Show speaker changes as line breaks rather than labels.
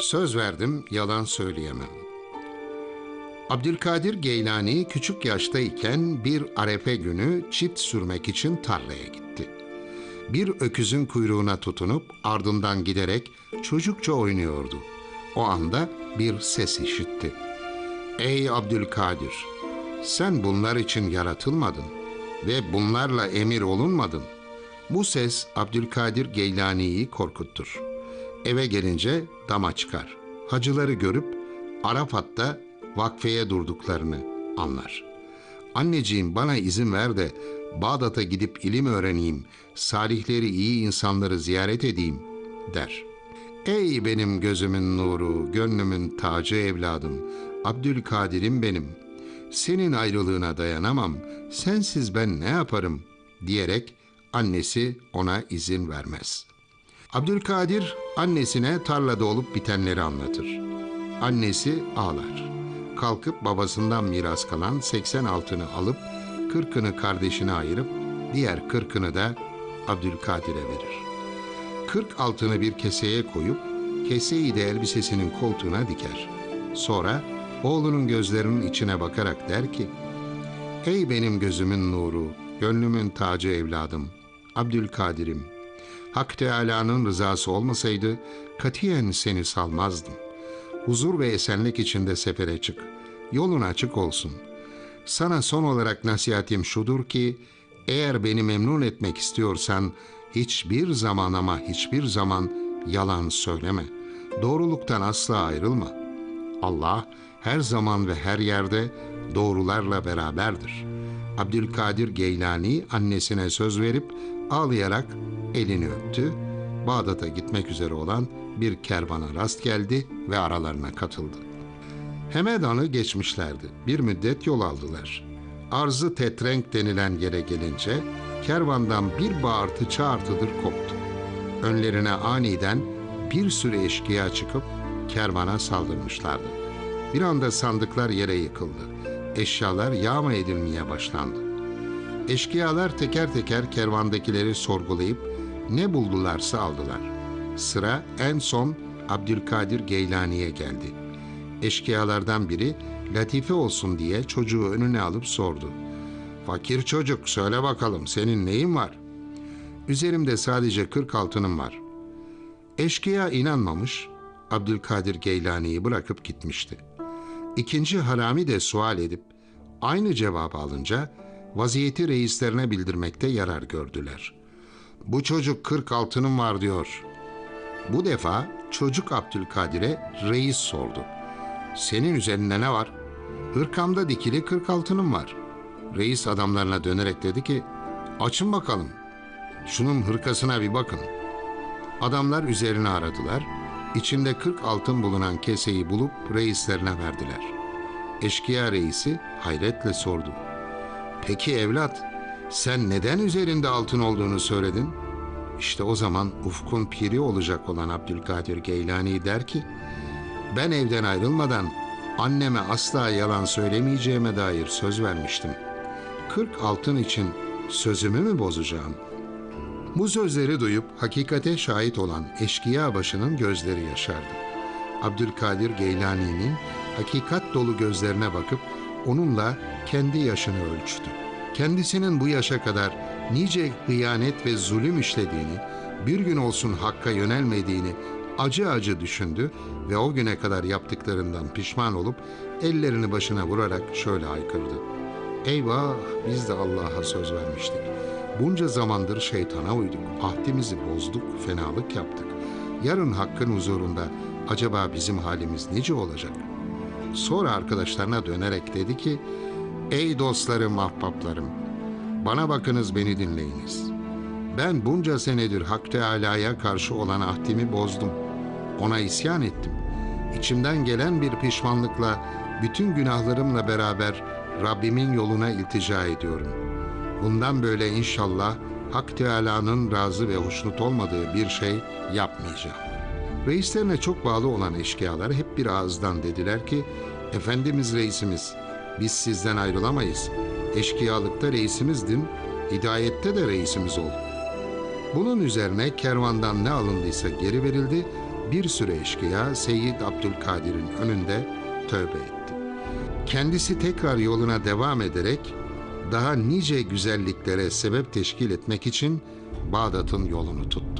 söz verdim, yalan söyleyemem. Abdülkadir Geylani küçük yaştayken bir arefe günü çit sürmek için tarlaya gitti. Bir öküzün kuyruğuna tutunup ardından giderek çocukça oynuyordu. O anda bir ses işitti. Ey Abdülkadir, sen bunlar için yaratılmadın ve bunlarla emir olunmadın. Bu ses Abdülkadir Geylani'yi korkuttur. Eve gelince dama çıkar. Hacıları görüp Arafat'ta vakfeye durduklarını anlar. Anneciğim bana izin ver de Bağdat'a gidip ilim öğreneyim, salihleri iyi insanları ziyaret edeyim der. Ey benim gözümün nuru, gönlümün tacı evladım, Abdülkadir'im benim. Senin ayrılığına dayanamam, sensiz ben ne yaparım diyerek annesi ona izin vermez. Abdülkadir annesine tarlada olup bitenleri anlatır. Annesi ağlar. Kalkıp babasından miras kalan 80 altını alıp kırkını kardeşine ayırıp diğer kırkını da Abdülkadir'e verir. Kırk altını bir keseye koyup keseyi de elbisesinin koltuğuna diker. Sonra oğlunun gözlerinin içine bakarak der ki, Ey benim gözümün nuru, gönlümün tacı evladım, Abdülkadir'im. Hak Teâlâ'nın rızası olmasaydı katiyen seni salmazdım. Huzur ve esenlik içinde sefere çık. Yolun açık olsun. Sana son olarak nasihatim şudur ki, eğer beni memnun etmek istiyorsan hiçbir zaman ama hiçbir zaman yalan söyleme. Doğruluktan asla ayrılma. Allah her zaman ve her yerde doğrularla beraberdir. Abdülkadir Geylani annesine söz verip ağlayarak elini öptü. Bağdat'a gitmek üzere olan bir kervana rast geldi ve aralarına katıldı. Hemedan'ı geçmişlerdi. Bir müddet yol aldılar. Arzı tetrenk denilen yere gelince kervandan bir bağırtı çağırtıdır koptu. Önlerine aniden bir sürü eşkıya çıkıp kervana saldırmışlardı. Bir anda sandıklar yere yıkıldı. Eşyalar yağma edilmeye başlandı. Eşkıyalar teker teker kervandakileri sorgulayıp ne buldularsa aldılar. Sıra en son Abdülkadir Geylani'ye geldi. Eşkıyalardan biri latife olsun diye çocuğu önüne alıp sordu. Fakir çocuk söyle bakalım senin neyin var? Üzerimde sadece 40 altınım var. Eşkıya inanmamış, Abdülkadir Geylani'yi bırakıp gitmişti. İkinci harami de sual edip aynı cevabı alınca vaziyeti reislerine bildirmekte yarar gördüler. Bu çocuk 40 altınım var diyor. Bu defa çocuk Abdülkadir'e reis sordu. Senin üzerinde ne var? Hırkamda dikili 40 altınım var. Reis adamlarına dönerek dedi ki, açın bakalım. Şunun hırkasına bir bakın. Adamlar üzerine aradılar. İçinde 40 altın bulunan keseyi bulup reislerine verdiler. Eşkıya reisi hayretle sordu. Peki evlat, sen neden üzerinde altın olduğunu söyledin? İşte o zaman ufkun piri olacak olan Abdülkadir Geylani der ki, ben evden ayrılmadan anneme asla yalan söylemeyeceğime dair söz vermiştim. 40 altın için sözümü mü bozacağım? Bu sözleri duyup hakikate şahit olan eşkıya başının gözleri yaşardı. Abdülkadir Geylani'nin hakikat dolu gözlerine bakıp onunla kendi yaşını ölçtü. Kendisinin bu yaşa kadar nice hıyanet ve zulüm işlediğini, bir gün olsun hakka yönelmediğini acı acı düşündü ve o güne kadar yaptıklarından pişman olup ellerini başına vurarak şöyle haykırdı. Eyvah biz de Allah'a söz vermiştik. Bunca zamandır şeytana uyduk, ahdimizi bozduk, fenalık yaptık. Yarın hakkın huzurunda acaba bizim halimiz nice olacak? Sonra arkadaşlarına dönerek dedi ki, Ey dostlarım, ahbaplarım, bana bakınız beni dinleyiniz. Ben bunca senedir Hak Teâlâ'ya karşı olan ahdimi bozdum. Ona isyan ettim. İçimden gelen bir pişmanlıkla bütün günahlarımla beraber Rabbimin yoluna iltica ediyorum. Bundan böyle inşallah Hak Teâlâ'nın razı ve hoşnut olmadığı bir şey yapmayacağım. Reislerine çok bağlı olan eşkıyalar hep bir ağızdan dediler ki, Efendimiz reisimiz, biz sizden ayrılamayız. Eşkıyalıkta reisimizdin, hidayette de reisimiz ol. Bunun üzerine kervandan ne alındıysa geri verildi, bir süre eşkıya Seyyid Abdülkadir'in önünde tövbe etti. Kendisi tekrar yoluna devam ederek daha nice güzelliklere sebep teşkil etmek için Bağdat'ın yolunu tuttu.